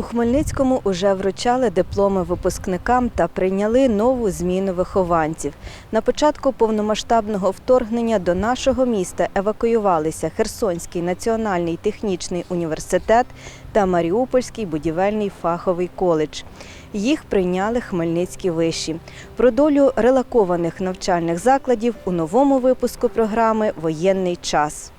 У Хмельницькому уже вручали дипломи випускникам та прийняли нову зміну вихованців. На початку повномасштабного вторгнення до нашого міста евакуювалися Херсонський національний технічний університет та Маріупольський будівельний фаховий коледж. Їх прийняли хмельницькі виші. Про долю релакованих навчальних закладів у новому випуску програми Воєнний час.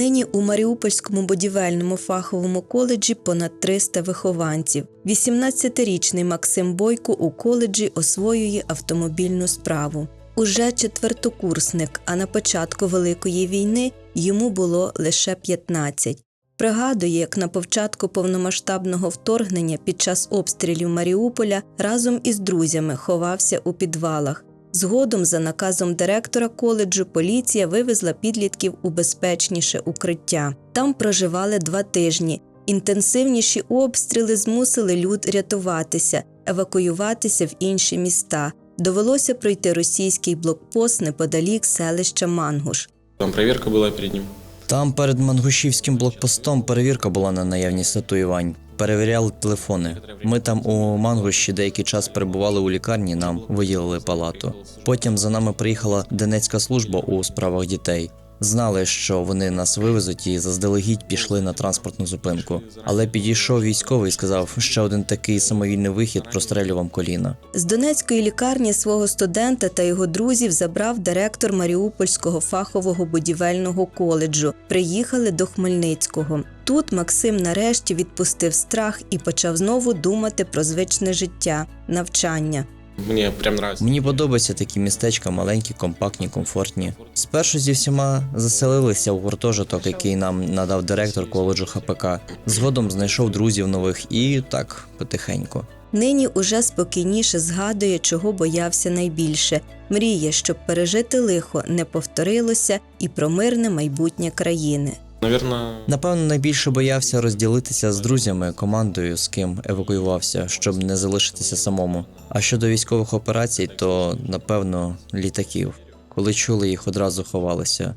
Нині у Маріупольському будівельному фаховому коледжі понад 300 вихованців. 18-річний Максим Бойко у коледжі освоює автомобільну справу. Уже четвертокурсник, а на початку Великої війни йому було лише 15. Пригадує, як на початку повномасштабного вторгнення під час обстрілів Маріуполя разом із друзями ховався у підвалах. Згодом, за наказом директора коледжу, поліція вивезла підлітків у безпечніше укриття. Там проживали два тижні. Інтенсивніші обстріли змусили люд рятуватися, евакуюватися в інші міста. Довелося пройти російський блокпост неподалік селища Мангуш. Там проверка была перед ним. Там перед Мангушівським блокпостом перевірка була на наявність татуювань. Перевіряли телефони. Ми там у Мангощі деякий час перебували у лікарні, нам виділили палату. Потім за нами приїхала Донецька служба у справах дітей. Знали, що вони нас вивезуть і заздалегідь пішли на транспортну зупинку. Але підійшов військовий і сказав, ще один такий самовільний вихід прострелю вам коліна. З Донецької лікарні свого студента та його друзів забрав директор Маріупольського фахового будівельного коледжу. Приїхали до Хмельницького. Тут Максим нарешті відпустив страх і почав знову думати про звичне життя, навчання. Мне прям нравится. Мені подобаються такі містечка, маленькі, компактні, комфортні. Спершу зі всіма заселилися у гуртожиток, який нам надав директор коледжу ХПК. Згодом знайшов друзів нових і так потихеньку. Нині уже спокійніше згадує, чого боявся найбільше. Мріє, щоб пережити лихо не повторилося і про мирне майбутнє країни. Наверное, Напевно, найбільше боявся розділитися з друзями, командою, з ким евакуювався, щоб не залишитися самому. А щодо військових операцій, то напевно літаків. Коли чули їх, одразу ховалися.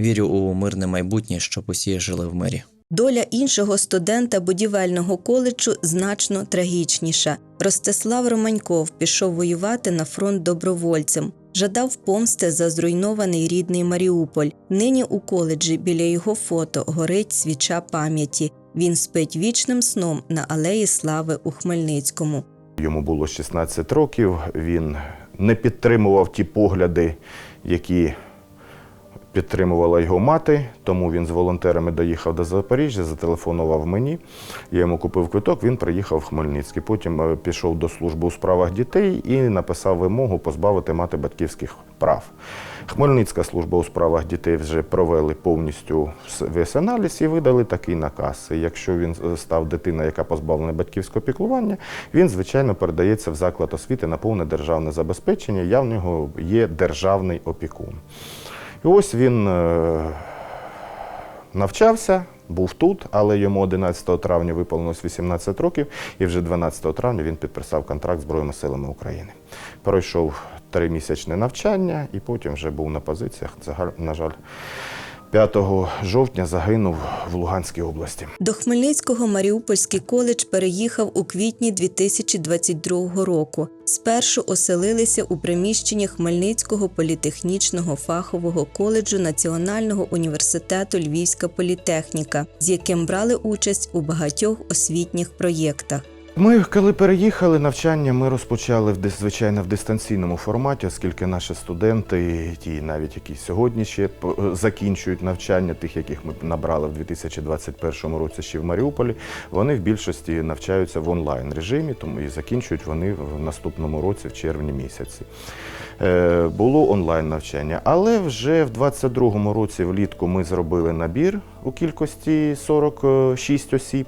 Вірю у мирне майбутнє, щоб усі жили в мирі. Доля іншого студента будівельного коледжу значно трагічніша. Ростислав Романьков пішов воювати на фронт добровольцем. Жадав помсти за зруйнований рідний Маріуполь. Нині у коледжі біля його фото горить свіча пам'яті. Він спить вічним сном на алеї Слави у Хмельницькому. Йому було 16 років. Він не підтримував ті погляди, які підтримувала його мати. Тому він з волонтерами доїхав до Запоріжжя, зателефонував мені. Я йому купив квиток, він приїхав в Хмельницький. Потім е, пішов до служби у справах дітей і написав вимогу позбавити мати батьківських прав. Хмельницька служба у справах дітей вже провели повністю весь аналіз і видали такий наказ. Якщо він е, став дитина, яка позбавлена батьківського піклування, він звичайно передається в заклад освіти на повне державне забезпечення. Я в нього є державний опікун. І ось він е, навчався, був тут, але йому 11 травня виповнилось 18 років, і вже 12 травня він підписав контракт з Збройними силами України. Пройшов тримісячне навчання і потім вже був на позиціях. На жаль, 5 жовтня загинув в Луганській області. До Хмельницького Маріупольський коледж переїхав у квітні 2022 року. Спершу оселилися у приміщенні Хмельницького політехнічного фахового коледжу Національного університету Львівська політехніка, з яким брали участь у багатьох освітніх проєктах. Ми, коли переїхали навчання, ми розпочали в звичайно в дистанційному форматі, оскільки наші студенти, ті навіть які сьогодні ще закінчують навчання, тих, яких ми набрали в 2021 році ще в Маріуполі, вони в більшості навчаються в онлайн режимі, тому і закінчують вони в наступному році, в червні місяці. Е, Було онлайн навчання, але вже в 22-му році влітку ми зробили набір у кількості 46 осіб.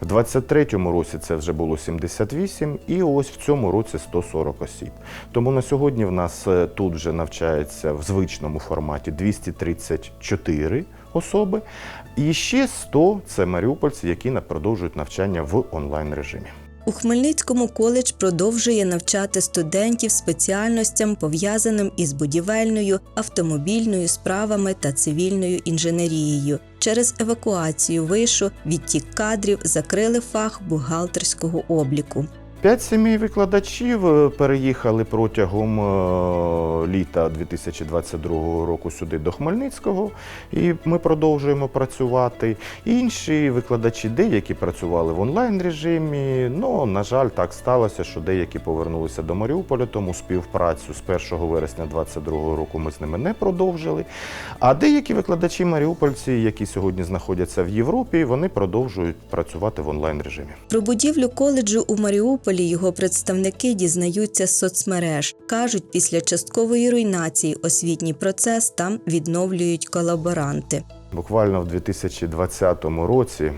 В 23-му році це вже було 78, і ось в цьому році 140 осіб. Тому на сьогодні в нас е, тут вже навчається в звичному форматі 234 особи, і ще 100 – це маріупольці, які продовжують навчання в онлайн режимі. У Хмельницькому коледж продовжує навчати студентів спеціальностям, пов'язаним із будівельною, автомобільною справами та цивільною інженерією. Через евакуацію вишу відтік кадрів закрили фах бухгалтерського обліку. П'ять сімей викладачів е, переїхали протягом е, літа 2022 року сюди до Хмельницького, і ми продовжуємо працювати. Інші викладачі деякі працювали в онлайн режимі. Ну на жаль, так сталося, що деякі повернулися до Маріуполя, тому співпрацю з 1 вересня 2022 року ми з ними не продовжили. А деякі викладачі маріупольці, які сьогодні знаходяться в Європі, вони продовжують працювати в онлайн режимі. Про будівлю коледжу у Маріуполі його представники дізнаються з соцмереж. кажуть, після часткової руйнації освітній процес там відновлюють колаборанти. Буквально в 2020 році.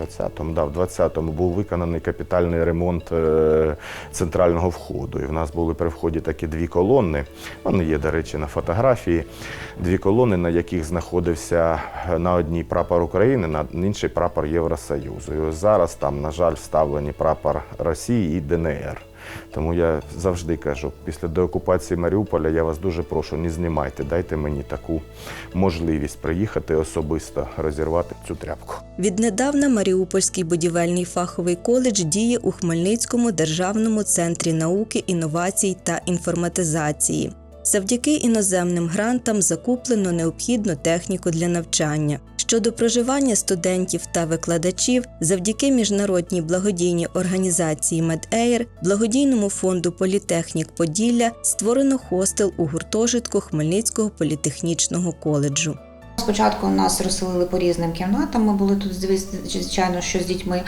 20-му, да, в 20-му був виконаний капітальний ремонт е, центрального входу. І в нас були при вході такі дві колони. Вони є, до речі, на фотографії. Дві колони, на яких знаходився е, на одній прапор України, на інший прапор Євросоюзу. І ось зараз там, на жаль, вставлені прапор Росії і ДНР. Тому я завжди кажу, після деокупації Маріуполя я вас дуже прошу, не знімайте, дайте мені таку можливість приїхати особисто розірвати цю тряпку. Віднедавна Маріупольський будівельний фаховий коледж діє у Хмельницькому державному центрі науки, інновацій та інформатизації. Завдяки іноземним грантам закуплено необхідну техніку для навчання. Щодо проживання студентів та викладачів, завдяки міжнародній благодійній організації MedAir, благодійному фонду Політехнік Поділля створено хостел у гуртожитку Хмельницького політехнічного коледжу. Спочатку нас розселили по різним кімнатам. Ми були тут звичайно, що з дітьми.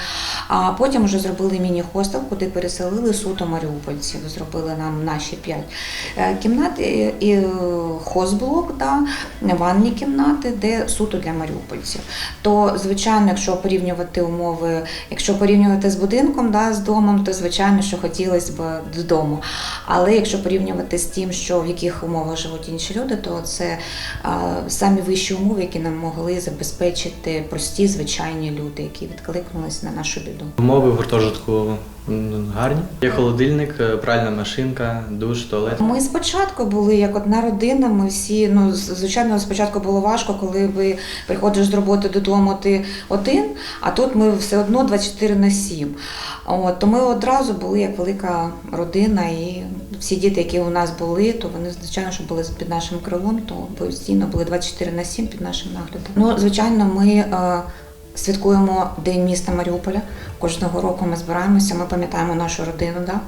А потім вже зробили міні-хостел, куди переселили суто маріупольців. Зробили нам наші п'ять е, кімнат і, е, хозблок, да, ванні кімнати, де суто для маріупольців. То, звичайно, якщо порівнювати умови, якщо порівнювати з будинком, да, з домом, то звичайно, що хотілося б додому. Але якщо порівнювати з тим, що в яких умовах живуть інші люди, то це а, самі вищі умови, які нам могли забезпечити прості звичайні люди, які відкликнулися на нашу біду. Умови гуртожитку гарні. Є холодильник, е, пральна машинка, душ, туалет. Ми спочатку були як одна родина. Ми всі ну звичайно, спочатку було важко, коли ви приходиш з роботи додому, ти один, а тут ми все одно 24 на 7. От то ми одразу були як велика родина, і всі діти, які у нас були, то вони звичайно, що були під нашим крилом, то постійно були 24 на 7 під нашим наглядом. Ну, звичайно, ми. Святкуємо День міста Маріуполя. Кожного року ми збираємося, ми пам'ятаємо нашу родину. Да?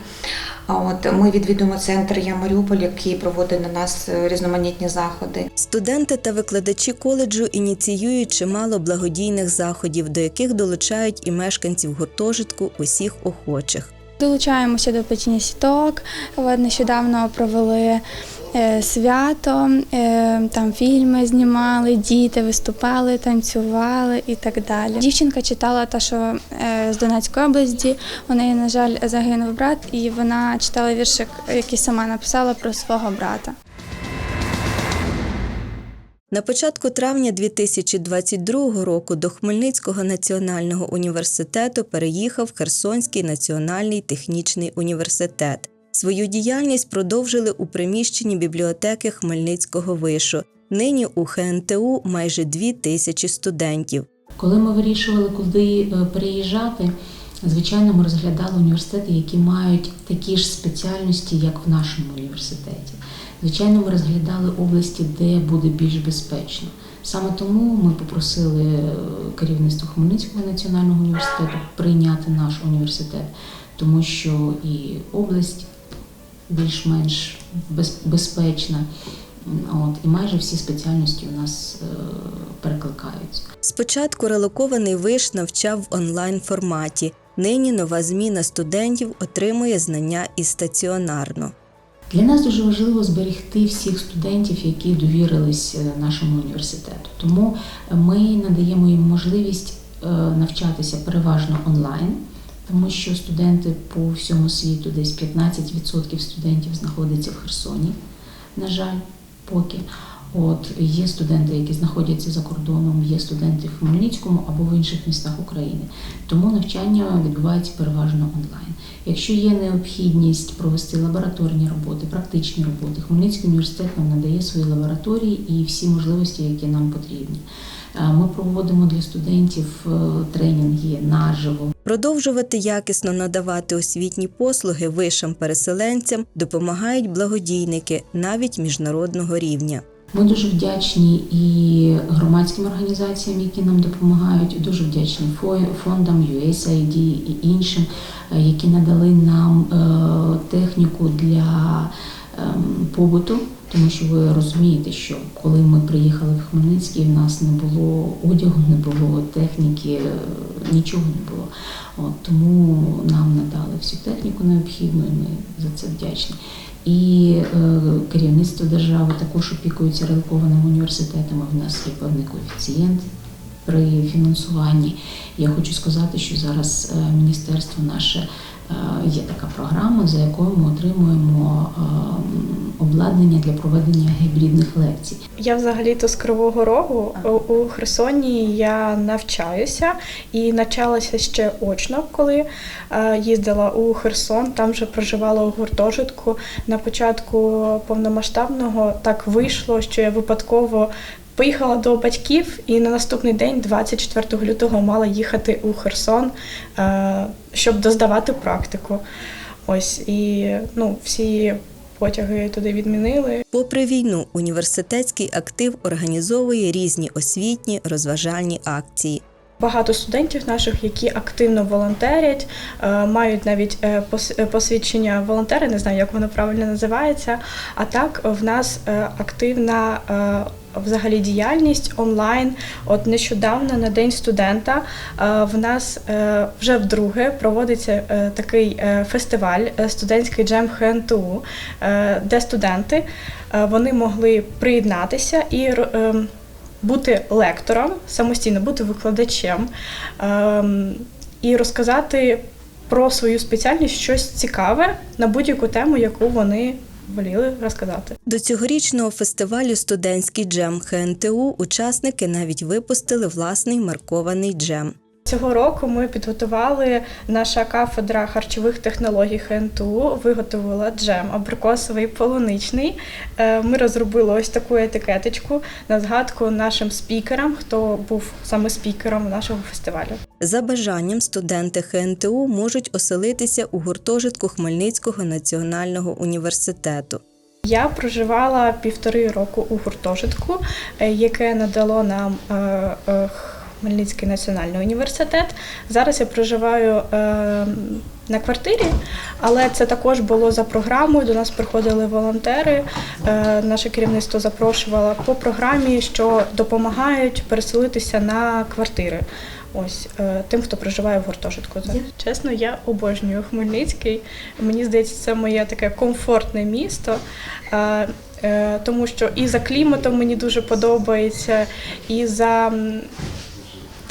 А от ми відвідуємо центр Я Маріуполь, який проводить на нас е, різноманітні заходи. Студенти та викладачі коледжу ініціюють чимало благодійних заходів, до яких долучають і мешканців гуртожитку усіх охочих. Долучаємося до плетіння сіток. Нещодавно провели свято, е, там фільми знімали, діти виступали, танцювали і так далі. Дівчинка читала та, що е, з Донецької області. У неї, на жаль, загинув брат, і вона читала віршик, який сама написала про свого брата. На початку травня 2022 року до Хмельницького національного університету переїхав Херсонський національний технічний університет. Свою діяльність продовжили у приміщенні бібліотеки Хмельницького вишу. Нині у ХНТУ майже дві тисячі студентів. Коли ми вирішували, куди е, переїжджати, звичайно, ми розглядали університети, які мають такі ж спеціальності, як в нашому університеті. Звичайно, ми розглядали області, де буде більш безпечно. Саме тому ми попросили е, керівництво Хмельницького національного університету прийняти наш університет, тому що і область більш-менш без- безпечна. От, і майже всі спеціальності у нас е, перекликаються. Спочатку релокований виш навчав в онлайн форматі. Нині нова зміна студентів отримує знання і стаціонарно. Для нас дуже важливо зберегти всіх студентів, які довірились е, нашому університету. Тому ми надаємо їм можливість е, навчатися переважно онлайн, тому що студенти по всьому світу, десь 15% студентів знаходиться в Херсоні, на жаль, поки. От є студенти, які знаходяться за кордоном, є студенти в Хмельницькому або в інших містах України. Тому навчання відбувається переважно онлайн. Якщо є необхідність провести лабораторні роботи, практичні роботи, Хмельницький університет нам надає свої лабораторії і всі можливості, які нам потрібні. Е, Ми проводимо для студентів е, тренінги наживо. Продовжувати якісно надавати освітні послуги вишам-переселенцям допомагають благодійники навіть міжнародного рівня. Ми дуже вдячні і громадським організаціям, які нам допомагають. Дуже вдячні фо- фондам USAID і іншим, е, які надали нам техніку для ем, побуту. Тому що ви розумієте, що коли ми приїхали в Хмельницький, в нас не було одягу, не було техніки, е, нічого не було. От, тому нам надали всю техніку необхідну, і ми за це вдячні. І е, керівництво держави також опікується релокованими університетами. В нас є певний коефіцієнт при фінансуванні. Я хочу сказати, що зараз е, міністерство наше є така програма, за якою ми отримуємо е, обладнання для проведення гібридних лекцій. Я взагалі-то з Кривого Рогу У- у Херсоні я навчаюся і навчалася ще очно, коли е, їздила у Херсон. Там вже проживала у гуртожитку. На початку повномасштабного так вийшло, що я випадково. Поїхала до батьків і на наступний день, 24 лютого, мала їхати у Херсон, е, щоб доздавати практику. Ось і ну, всі потяги туди відмінили. Попри війну, університетський актив організовує різні освітні розважальні акції. Багато студентів наших, які активно волонтерять, е, мають навіть е, е, посвідчення волонтера, не знаю, як воно правильно називається. А так в нас активна взагалі діяльність онлайн. От нещодавно на День студента в нас вже вдруге проводиться такий фестиваль студентський джем ХНТУ, де студенти вони могли приєднатися і ем, бути лектором, самостійно бути викладачем ем, і розказати про свою спеціальність щось цікаве на будь-яку тему, яку вони воліли розказати. До цьогорічного фестивалю Студентський джем ХНТУ учасники навіть випустили власний маркований джем. Цього року ми підготували наша кафедра харчових технологій ХНТУ, виготовила джем абрикосовий полуничний. Е, Ми розробили ось таку етикеточку на згадку нашим спікерам, хто був саме спікером нашого фестивалю. За бажанням студенти ХНТУ можуть оселитися у гуртожитку Хмельницького національного університету. Я проживала півтори року у гуртожитку, е, яке надало нам е, Хмельницький національний університет. Зараз я проживаю е, на квартирі, але це також було за програмою. До нас приходили волонтери. е, Наше керівництво запрошувало по програмі, що допомагають переселитися на квартири. Ось е, тим, хто проживає в гуртожитку. Чесно, я обожнюю Хмельницький. Мені здається, це моє таке комфортне місто. Тому що і за кліматом мені дуже подобається, і за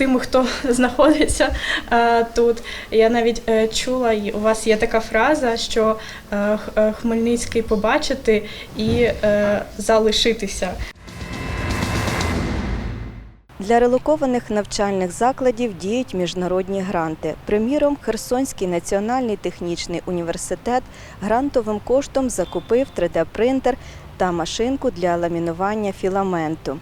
м, тими, хто знаходиться е, тут. Я навіть е, чула, у вас є така фраза, що е, Хмельницький побачити і залишитися. Для релокованих навчальних закладів діють міжнародні гранти. Приміром, Херсонський національний технічний університет грантовим коштом закупив 3D-принтер та машинку для ламінування філаменту.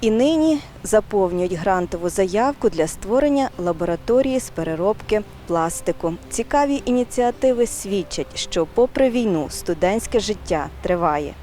І нині заповнюють грантову заявку для створення лабораторії з переробки пластику. Цікаві ініціативи свідчать, що попри війну студентське життя триває.